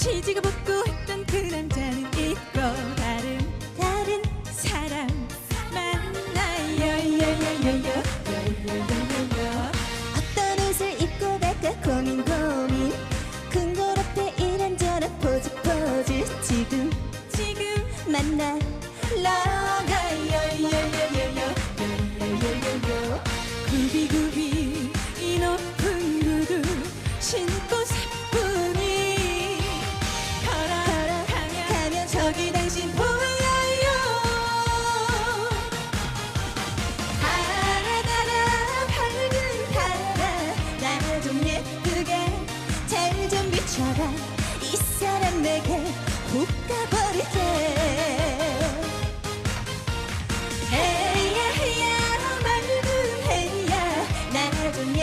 치지가 붙고 했던 그 남자는 있고 다른 다른 사람. 만나요 요요요 요 요요요요. 어떤 옷을 입고 갈까 고민 고민. 큰걸 앞에 이런저런 포즈 포즈. 지금 지금 만나 나가 사람 이 사람 내게 훅 가버릴게. 헤이야 헤이야 맑은 헤이야. 나좀 예